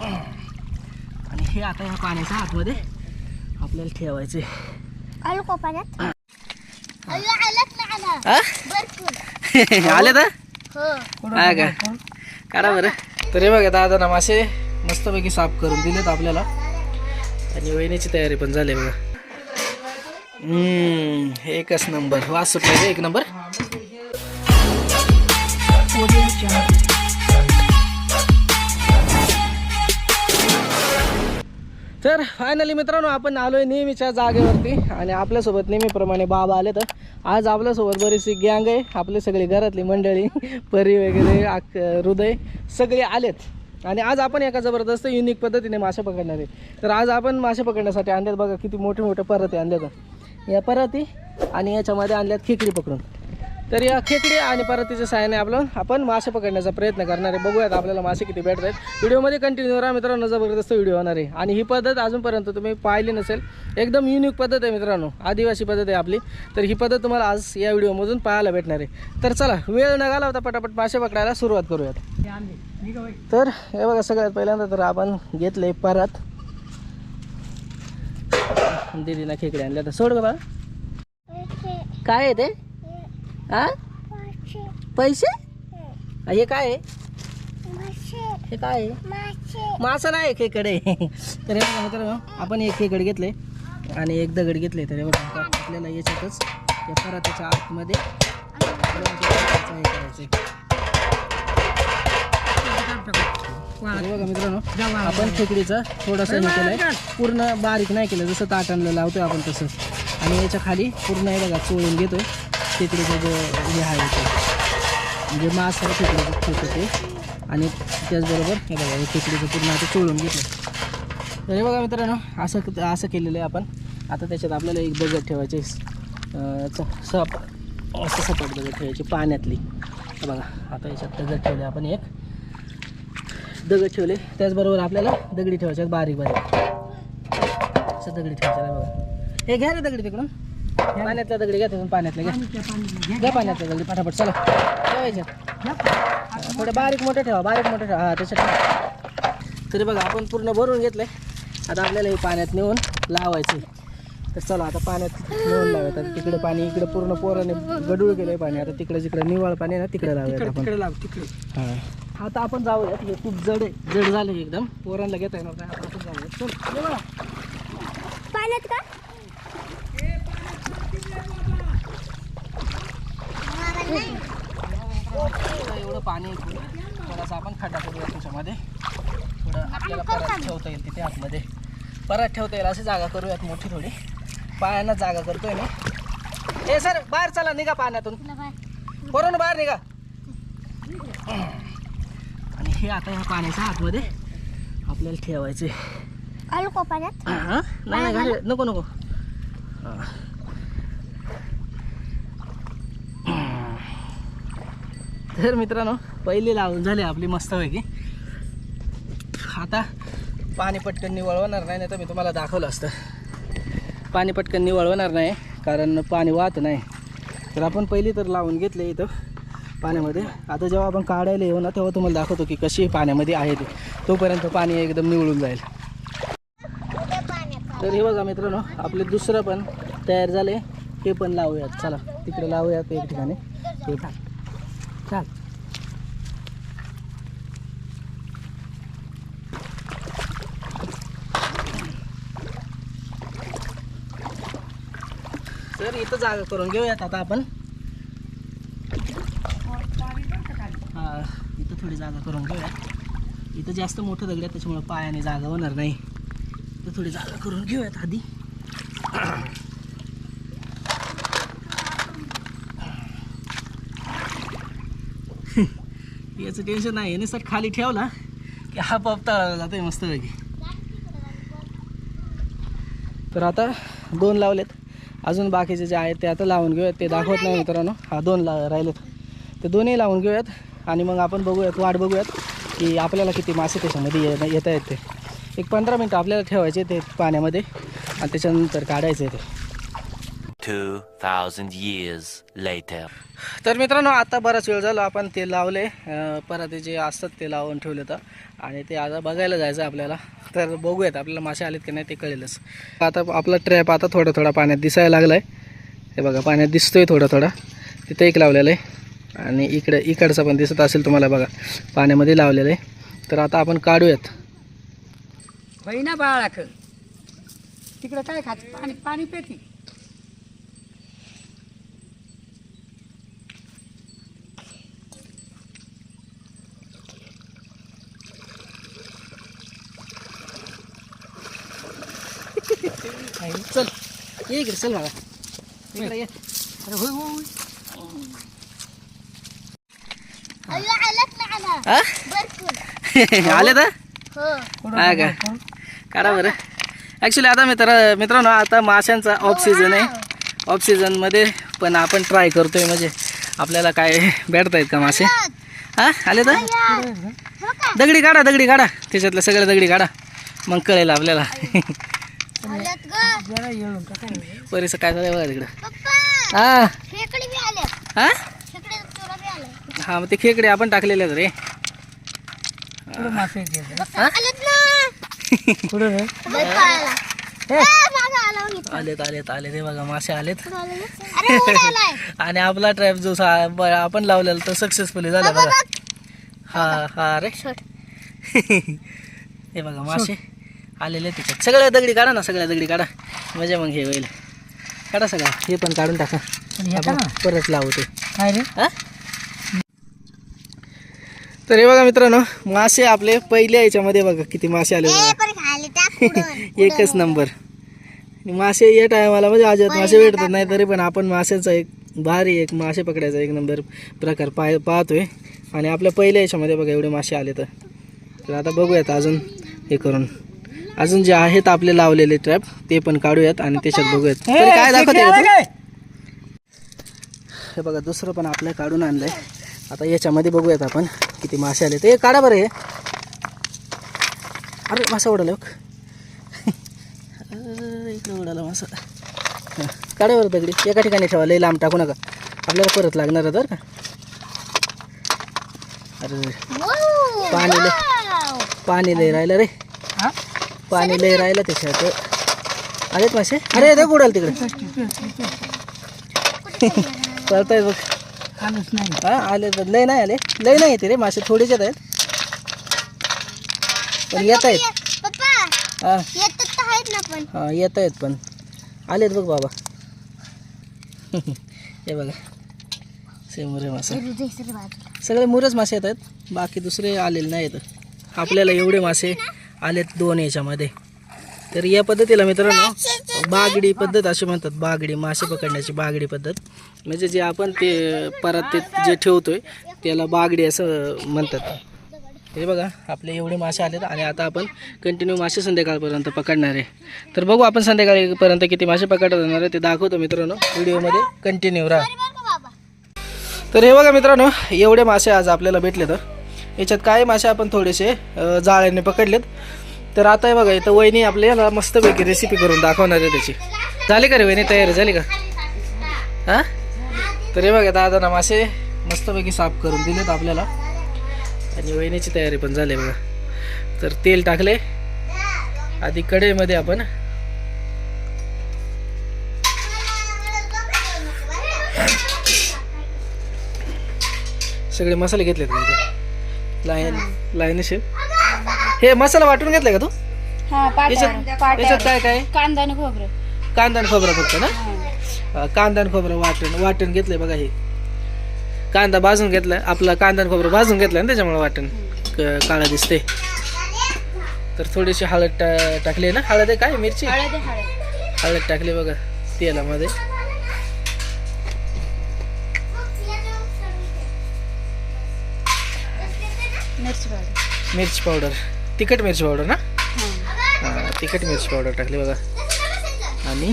आणि हे आता ह्या पाण्याच्या आतमध्ये आपल्याला ठेवायचे आलू का पाण्यात हा? तर? हो. हा का? काढा बरं. तर हे बघा दादा ना मासे मस्तपैकी साफ करून दिलेत आपल्याला. आणि वहिनीची तयारी पण झाली बघा. हम्म एकच नंबर. वास सुटला एक नंबर. तर फायनली मित्रांनो आपण आलोय नेहमीच्या जागेवरती आणि आपल्यासोबत नेहमीप्रमाणे बाबा आले तर आज आपल्यासोबत बरीचशी गँग आहे. आपले सगळे घरातली मंडळी परी वगैरे आक हृदय सगळे आलेत. आणि आज आपण एका जबरदस्त युनिक पद्धतीने मासे पकडणार आहे. तर आज आपण मासे पकडण्यासाठी आणल्यात बघा किती मोठे मोठे परती आणल्यात. या परती आणि याच्यामध्ये आणल्यात खिकडी पकडून. तर या खेकडी आणि परतीच्या सहाय्याने आपलं आपण मासे पकडण्याचा प्रयत्न करणार आहे. बघूयात आपल्याला मासे किती भेटत आहेत. व्हिडिओमध्ये कंटिन्यू राहा मित्रांनो जबरदस्त व्हिडिओ होणार आहे. आणि ही पद्धत अजूनपर्यंत तुम्ही पाहिली नसेल एकदम युनिक पद्धत आहे मित्रांनो. आदिवासी पद्धत आहे आपली. तर ही पद्धत तुम्हाला आज या व्हिडिओमधून पाहायला भेटणार आहे. तर चला वेळ न घालवता पटापट मासे पकडायला सुरुवात करूयात. तर हे बघा सगळ्यात पहिल्यांदा तर आपण घेतले परत. दिदीना खेकडे आणल्या तर सोड बघा काय आहे ते? हा? पैसे? हा, काय हे काय आहे? मासा. नाही खेकडे तर हे बघा मित्रांनो आपण एक खेकड घेतले आणि एक दगड घेतले. तर हे बघा आपल्याला याच्यातच या परातीच्या आतमध्ये बघा मित्रांनो आपण खेकडीचं थोडंसं हे केलंय. पूर्ण बारीक नाही केलं जसं ताटांना लावतोय आपण तसं. आणि याच्या खाली पूर्ण हे बघा चोळून घेतोय. खेकडीचं जे हे आहे ते. म्हणजे मास आहे खेकडीचं छोटं आणि त्याचबरोबर हे बघा हे खेकडीचं पूर्ण आता चोळून घेतलं. तरी हे बघा मित्रांनो असं असं केलेलं आहे आपण. आता त्याच्यात आपल्याला एक दगड ठेवायचे सप असं सपाट दगड ठेवायची पाण्यातली. बघा आता याच्यात दगड ठेवले आपण एक. दगड ठेवले. त्याचबरोबर आपल्याला दगडी ठेवायच्या बारीक बारीक असं दगडी ठेवायच्या बघा. हे घ्या रे दगडी तिकडून. पाण्यातल्या दगडी घ्या तिकडून पाण्यातल्या घ्या. घ्या. पाण्यातल्या दगडी फटाफट चला. ठेवायच्या. थोडं बारीक मोठं ठेवा बारीक मोठं ठेवा. हा त्याच्यात तरी बघा आपण पूर्ण भरून घेतलंय. आता आपल्याला हे पाण्यात नेऊन लावायचं तर चला आता पाण्यात नेऊन लावूयात. आता तिकडे पाणी इकडे पूर्ण पोराने गडूळ केलंय पाणी. आता तिकडे जिकडे निवाळ पाणी आहे ना तिकडे लावूयात आपण. हा. आता आपण जाऊयात. हे खूप जड आहे. जड झालं एकदम. पोरांना घेता येणार नाही. आपण जाऊयात. चल. पाण्यात का? एवढं पाणी. थोडासा आपण खड्डा करूया त्याच्यामध्ये थोडं आपल्याला परत ठेवता येईल तिथे आतमध्ये. परत ठेवता येईल अशी जागा करूयात मोठी थोडी. पायांना जागा करतोय मी. ए सर बाहेर चला निघा पाण्यातून. बरोबर बाहेर. निघा. आणि हे आता ह्या पाण्याच्या आतमध्ये आपल्याला ठेवायचे पाण्यात? हा? नाही नको नको. हा. तर मित्रांनो पहिली लावून झाली आपली मस्तपैकी. आता पाणी पटकन निवळवणार नाही नाही तर मी तुम्हाला दाखवलं असतं. पाणी पटकन निवळवणार नाही कारण पाणी वाहत नाही. तर आपण पहिली तर लावून घेतले इथं पाण्यामध्ये. आता जेव्हा आपण काढायला येऊ ना तेव्हा तुम्हाला दाखवतो की कशी पाण्यामध्ये आहे ती. तोपर्यंत पाणी एकदम निवळून जाईल. तर हे बघा मित्रांनो आपले दुसरं पण तयार झाले हे पण लावूयात. चला तिकडे लावूयात एक ठिकाणी. हे चाल. तर इथं जागा करून घेऊयात आता आपण. हा इथं थोडी जागा करून घेऊयात. इथं जास्त मोठं दगड आहे त्याच्यामुळे पायाने जागा होणार नाही. तर थोडी जागा करून घेऊयात आधी. याचं टेन्शन नाही आहे सर खाली ठेवला की हा पप तळाला जातोय मस्तपैकी. तर आता दोन लावलेत. अजून बाकीचे जे आहेत ते आता लावून घेऊयात. ते दाखवत नाही मित्रांनो. हा दोन ला राहिलेत. ते दोन्ही लावून घेऊयात आणि मग आपण बघूयात वाट बघूयात की आपल्याला किती मासे त्याच्यामध्ये ये येता येत ते. एक पंधरा मिनटं आपल्याला ठेवायचे ते पाण्यामध्ये आणि त्याच्यानंतर काढायचे ते. 2,000 years later. तर मित्रांनो आता बराच वेळ झाला आपण ते लावले. पराते जे असतात ते लावून ठेवले तर. आणि ते आता बघायला जायचं आपल्याला. तर बघूयात आपल्याला मासे आलेत की नाही ते कळेलच. आता आपला ट्रॅप आता थोडा थोडा पाण्यात दिसायला लागला आहे हे बघा पाण्यात दिसतोय थोडा थोडा. तिथं एक लावलेलं आहे. आणि इकडे इकडचा पण दिसत असेल तुम्हाला बघा. पाण्यामध्ये लावलेलं आहे. तर आता आपण काढूयात. होई ना बाळाक तिकडं काय खात? पाणी पाणी पेती चल ये इकडे चल बघा इकडे ये. अरे होय होय अय्यो आलंच ना आला. हा? तर? हो. हा का? काढा बरं. ॲक्च्युली आता मित्र मित्रांनो आता माशांचा ऑफ सीझन आहे. ऑफ सीझनमध्ये पण आपण ट्राय करतोय म्हणजे आपल्याला काय भेटतायत का मासे? हा? आले तर? हो का? दगडी काढा दगडी काढा. त्याच्यातल्या सगळ्या दगडी काढा. मग कळेल आपल्याला. परीचं काय झालं बघा तिकडं. पप्पा हा? खेकडे बी आले. हा? हा मग ते खेकडे आपण टाकलेले आहेत रे. आलेत ना. कुठं रे. बघ आला. ए, मागं आला हो इथं. आलेत आलेत. आले ते बघा मासे आलेत. आणि आपला ट्रॅप जो आपण लावलेला तो सक्सेसफुली झाला बघा. हा हा रे. हे बघा मासे. आलेले त्याच्यात सगळ्या दगडी काढा ना सगळ्या दगडी काढा. म्हणजे मग हे होईल. काढा सगळ्या हे पण काढून टाका. आपण परत लावू ते काय रे? हा? तर हे बघा मित्रांनो मासे आपले पहिल्या याच्यामध्ये बघा किती मासे आले बघा. एकच नंबर. मासे या टायमाला म्हणजे अजिबात मासे भेटत नाही तरी पण आपण माशाचा एक भारी एक मासे पकडायचा एक नंबर प्रकार पाय पाहतोय. आणि आपल्या पहिल्या याच्यामध्ये बघा एवढे मासे आले तर आता बघूयात अजून हे करून. अजून जे आहेत आपले लावलेले ट्रॅप ते पण काढूयात आणि त्याच्यात बघूयात. तरी काय दाखवते? हे बघा दुसरं पण आपलं काढून आणलंय. आता याच्यामध्ये बघूयात आपण किती मासे आले ते काढा बरं हे. अरे मासा उडाला इकडे उडाला मासा. काढा बरं दगडी. एका ठिकाणी ठेवा लई लांब टाकू नका. आपल्याला परत लागणार आहे बरं का? अरे पाणी लय. पाणी लय राहिलं रे. हा? पाणी लय राहिलं त्याच्यात. आलेत मासे? अरे ते उडाल तिकडे? चालतायत बघ. आलंच नाही. हा आले तर लय नाही आले. लय नाही येते रे मासे थोडेच येत आहेत. पण येत आहेत. हा. तर आहेत हा येत आहेत पण. आलेत बघ बाबा. हे बघा. सेमुरे मासे. रुजे सर बाजूला. सगळे मुरेच मासे येत आहेत. बाकी दुसरे आलेले नाही येत आपल्याला एवढे मासे आलेत दोन याच्यामध्ये. तर या पद्धतीला मित्रांनो बागडी पद्धत अशी म्हणतात बागडी मासे पकडण्याची बागडी पद्धत. म्हणजे जे आपण ते परत ते जे ठेवतोय त्याला बागडी असं म्हणतात. हे बघा आपले एवढे मासे आलेत आणि आता आपण कंटिन्यू मासे संध्याकाळपर्यंत पकडणार आहे. तर बघू आपण संध्याकाळपर्यंत किती मासे पकडत जाणार आहे ते दाखवतो मित्रांनो. व्हिडिओमध्ये कंटिन्यू राहा. तर हे बघा मित्रांनो एवढे मासे आज आपल्याला भेटले तर याच्यात काय मासे आपण थोडेसे जाळ्याने पकडलेत. तर आता हे बघा इथं वहिनी आपल्याला मस्तपैकी रेसिपी करून दाखवणार आहे त्याची. झाली का रे वहिनी तयारी झाली का? हां? तर हे बघा दादा ना मासे मस्तपैकी साफ करून दिलेत आपल्याला. आणि वहिनीची तयारी पण झाली बघा. तर तेल टाकले. आधी कढईमध्ये आपण सगळे मसाले घेतलेत का लाईन लाईन हे मसाला वाटून घेतलाय का तू? हा याच्यात पाट्यावर. याच्यात काय काय? कांदा आणि खोबरं. कांदा आणि खोबरं फक्त ना? हा, कांदा आणि खोबरं वाटण वाटण घेतलंय बघा हे. कांदा भाजून घेतलाय. आपला कांदा आणि खोबरं भाजून घेतलं ना त्याच्यामुळे वाटण क- काळं दिसते तर थोडीशी हळद टा टाकली ना? हळद आहे काय? मिरची? हळद आहे, हळद. हळद टाकली बघा तेलामध्ये. मिरची पावडर मिरची पावडर तिखट मिरची पावडर ना? हा. हा तिखट मिरची पावडर टाकली बघा. आणि?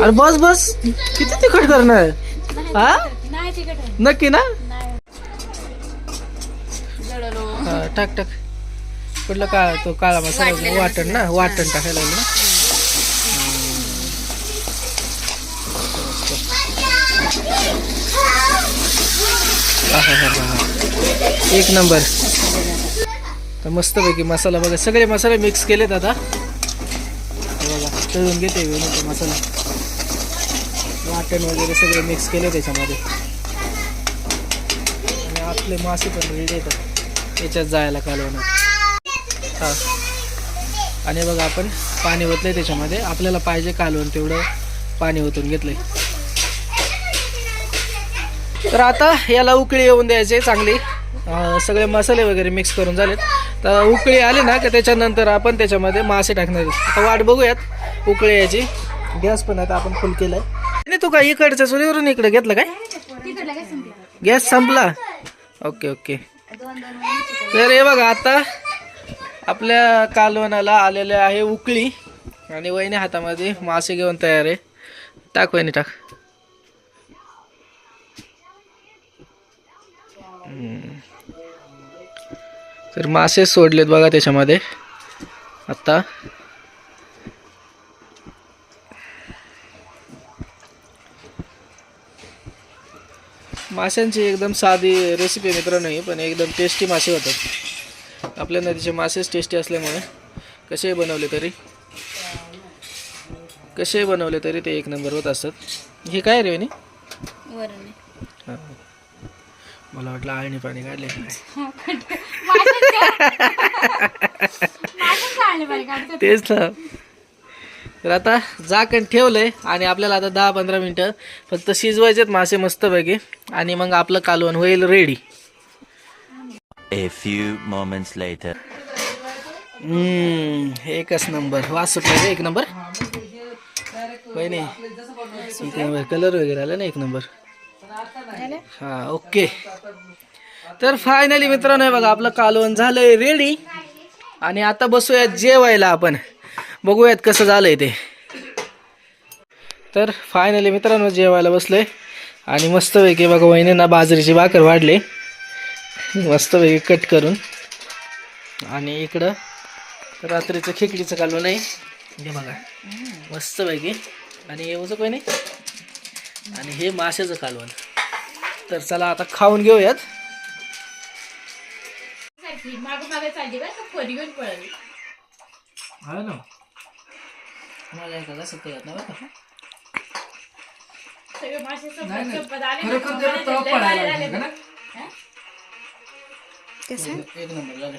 अरे बस बस. किती तिखट करणार? हा? नाही तिखट आहे. नक्की ना? नाही. जळलो हा, टाक टाक. कुठलं का तो काळा मसाला वाटण ना? वाटण टाकायला लागलं ना? एक नंबर. तर मस्तपैकी मसाला बघा सगळे मसाले मिक्स केलेत आता. बघा तळून घेते मसाला. वाटण वगैरे सगळे मिक्स केले त्याच्यामध्ये. आणि आपले मासे पण रेडी येतात याच्यात जायला कालवणार हा. आणि बघा आपण पाणी ओतलंय त्याच्यामध्ये. आपल्याला पाहिजे कालवण तेवढं पाणी ओतून घेतलंय. तर आता याला उकळी येऊन द्यायचे चांगली. सगळे मसाले वगैरे मिक्स करून झालेत. तर उकळी आली ना की त्याच्यानंतर आपण त्याच्यामध्ये मासे टाकणार आता वाट बघूयात उकळी यायची. गॅस पण आता आपण फुल केलाय. नाही तू काय इकडच्या चुलीवरून इकडे घेतलं काय? गॅस संपला. Okay okay. तर हे बघा आता आपल्या कालवणाला आलेले आहे उकळी. आणि वहिनी हातामध्ये मासे घेऊन तयार आहे. टाक वहिनी टाक. तर मासे सोडलेत बघा त्याच्यामध्ये. आता. माशांची एकदम साधी रेसिपी मित्रांनो ही पण एकदम टेस्टी मासे होतात. आपल्या नदीचे मासेच टेस्टी असल्यामुळे. कसेही बनवले तरी. कसेही बनवले तरी ते एक नंबर होत असतात. हे काय रे वहिनी? वरण हा. मला वाटलं आळणी पाणी काढले काय तेच ना. तर आता झाकण ठेवलंय आणि आपल्याला आता दहा पंधरा मिनटं फक्त शिजवायचेत मासे मस्तपैकी. आणि मग आपलं कालवण होईल ready A few moments later. एकच नंबर वास सुटला एक नंबर नाही एक नंबर कलर वगैरे आला ना एक नंबर हा ओके. तर फायनली मित्रांनो बघा आपलं कालवण झालंय रेडी आणि आता बसूयात जेवायला आपण. बघूयात कसं झालंय ते. तर फायनली मित्रांनो जेवायला बसलोय. आणि मस्तपैकी बघा वहिनींना बाजरीची भाकर वाढली. मस्तपैकी कट करून. आणि इकडं रात्रीचं खेकडीचं कालवण आहे. हे बघा. मस्तपैकी आणि हे काही नाही आणि हे माशाचं कालवण. तर चला आता खाऊन घेऊयात. हा ना. मला एखादा सत्य येत नाही बरं का? कसं? एक नंबर झालं.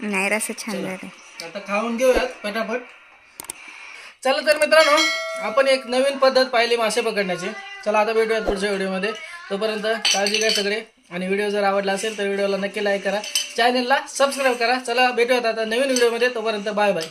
नाही रस छान झालं आता खाऊन घेऊयात पटापट. चला तर मित्रांनो आपण एक नवीन पद्धत पाहिली मासे पकडण्याची. चला आता भेटूयात पुढच्या व्हिडिओमध्ये. तोपर्यंत काळजी घ्या सगळे. आणि व्हिडिओ जर आवडला असेल तर व्हिडिओला नक्की लाईक करा. चॅनलला सबस्क्राईब करा. चला भेटूयात आता नवीन व्हिडिओमध्ये. तोपर्यंत बाय बाय